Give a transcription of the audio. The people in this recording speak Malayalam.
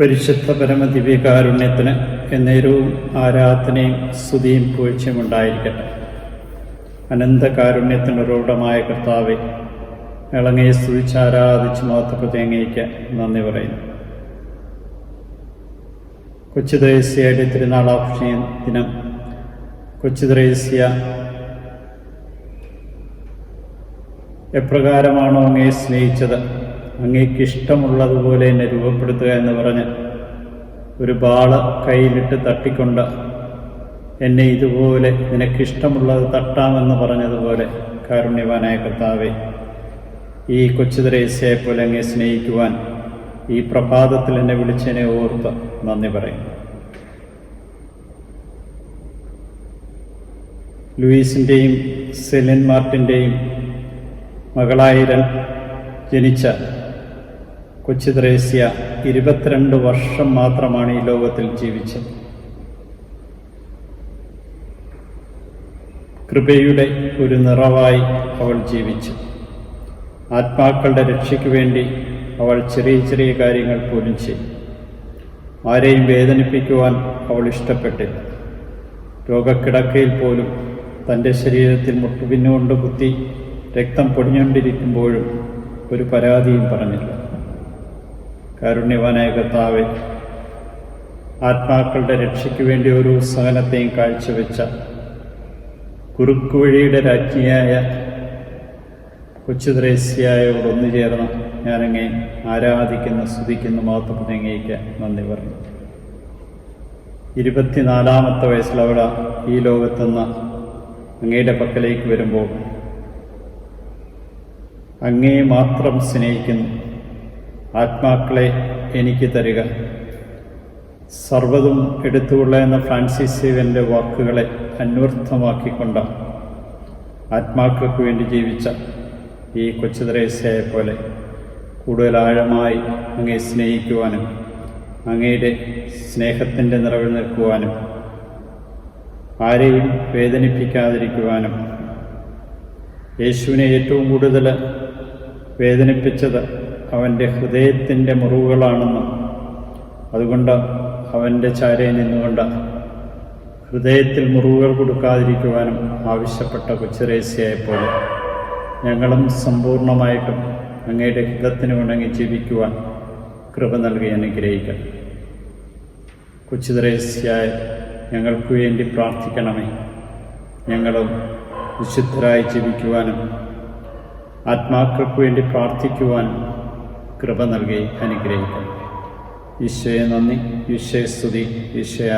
പരിശുദ്ധ പരമദിവ്യകാരുണ്യത്തിന് എന്നേരവും ആരാധനയും സ്തുതിയും പൂഴ്ചയും ഉണ്ടായിരിക്കട്ടെ. അനന്തകാരുണ്യത്തിന് ഉറവിടമായ കർത്താവെ ഇളങ്ങയെ സ്തുതിച്ച് ആരാധിച്ച് മഹത്വപ്രതി അങ്ങേക്ക് നന്ദി പറയുന്നു. കൊച്ചു ത്രേസ്യയുടെ തിരുനാൾ ആഘോഷ ദിനം കൊച്ചു ത്രേസ്യ എപ്രകാരമാണോ അങ്ങയെ സ്നേഹിച്ചത്? അങ്ങേക്ക് ഇഷ്ടമുള്ളതുപോലെ എന്നെ രൂപപ്പെടുത്തുക എന്ന് പറഞ്ഞ് ഒരു ബാള കയ്യിലിട്ട് തട്ടിക്കൊണ്ട് എന്നെ ഇതുപോലെ നിനക്കിഷ്ടമുള്ളത് തട്ടാമെന്ന് പറഞ്ഞതുപോലെ കാരുണ്യവാനായ കർത്താവെ ഈ കൊച്ചുതരേശയെ പോലെ അങ്ങെ സ്നേഹിക്കുവാൻ ഈ പ്രഭാതത്തിൽ എന്നെ വിളിച്ചതിനെ ഓർത്ത് നന്ദി പറയും ലൂയിസിന്റെയും സെലിൻ മാർട്ടിന്റെയും മകളായിരൻ ജനിച്ച കൊച്ചു ത്രേസ്യ ഇരുപത്തിരണ്ട് വർഷം മാത്രമാണ് ഈ ലോകത്തിൽ ജീവിച്ചത്. കൃപയുടെ ഒരു നിറവായി അവൾ ജീവിച്ചു. ആത്മാക്കളുടെ രക്ഷയ്ക്ക് വേണ്ടി അവൾ ചെറിയ ചെറിയ കാര്യങ്ങൾ പോലും ചെയ്തു. ആരെയും വേദനിപ്പിക്കുവാൻ അവൾ ഇഷ്ടപ്പെട്ടില്ല. രോഗക്കിടക്കയിൽ പോലും തന്റെ ശരീരത്തിൽ മുട്ടുപിന്നുകൊണ്ട് കുത്തി രക്തം പൊടിഞ്ഞുകൊണ്ടിരിക്കുമ്പോഴും ഒരു പരാതിയും പറഞ്ഞില്ല. കാരുണ്യവാനായ കർത്താവെ ആത്മാക്കളുടെ രക്ഷയ്ക്ക് വേണ്ടി ഒരു സഹനത്തെയും കാഴ്ചവെച്ച കുറുക്കുവഴിയുടെ രാജ്ഞിയായ കൊച്ചുദ്രേസ്യായോട് ഒന്നു ചേർന്ന് ഞാനങ്ങേ ആരാധിക്കുന്ന സ്തുതിക്കുന്ന അങ്ങേക്ക് നന്ദി പറഞ്ഞു. ഇരുപത്തിനാലാമത്തെ വയസ്സിൽ ഈ ലോകത്തുനിന്ന് അങ്ങയുടെ പക്കലേക്ക് വരുമ്പോൾ അങ്ങേ മാത്രം സ്നേഹിക്കുന്നു. ആത്മാക്കളെ എനിക്ക് തരിക. സർവതും എടുത്തുകൊള്ള എന്ന ഫ്രാൻസിസ് സേവന്റെ വാക്കുകളെ അന്വർത്ഥമാക്കിക്കൊണ്ട് ആത്മാക്കൾക്ക് വേണ്ടി ജീവിച്ച ഈ കൊച്ചുദ്രേസയെ പോലെ കൂടുതൽ ആഴമായി അങ്ങേ സ്നേഹിക്കുവാനും അങ്ങയുടെ സ്നേഹത്തിന്റെ നിറവിൽ നിൽക്കുവാനും ആരെയും വേദനിപ്പിക്കാതിരിക്കുവാനും യേശുവിനെ ഏറ്റവും കൂടുതൽ വേദനിപ്പിച്ചത് അവന്റെ ഹൃദയത്തിന്റെ മുറിവുകളാണെന്നും. അതുകൊണ്ട് അവന്റെ ചാരയിൽ നിന്നുകൊണ്ട് ഹൃദയത്തിൽ മുറിവുകൾ കൊടുക്കാതിരിക്കുവാനും ആവശ്യപ്പെട്ട കൊച്ചുരേസ്യയെപ്പോലെ ഞങ്ങളും സമ്പൂർണമായിട്ടും അങ്ങയുടെ ഹിതത്തിന് ഉണങ്ങി ജീവിക്കുവാൻ കൃപ നൽകി അനുഗ്രഹിക്കണം കൊച്ചുദ്രേസ്യായ ഞങ്ങൾക്ക് വേണ്ടി പ്രാർത്ഥിക്കണമേ. ഞങ്ങളും വിശുദ്ധരായി ജീവിക്കുവാനും ആത്മാക്കൾക്ക് വേണ്ടി പ്രാർത്ഥിക്കുവാനും കൃപ നൽകി അനുഗ്രഹിക്കണം ഈശോയെ നന്ദി. ഈശോയെ സ്തുതി. ഈശോയെ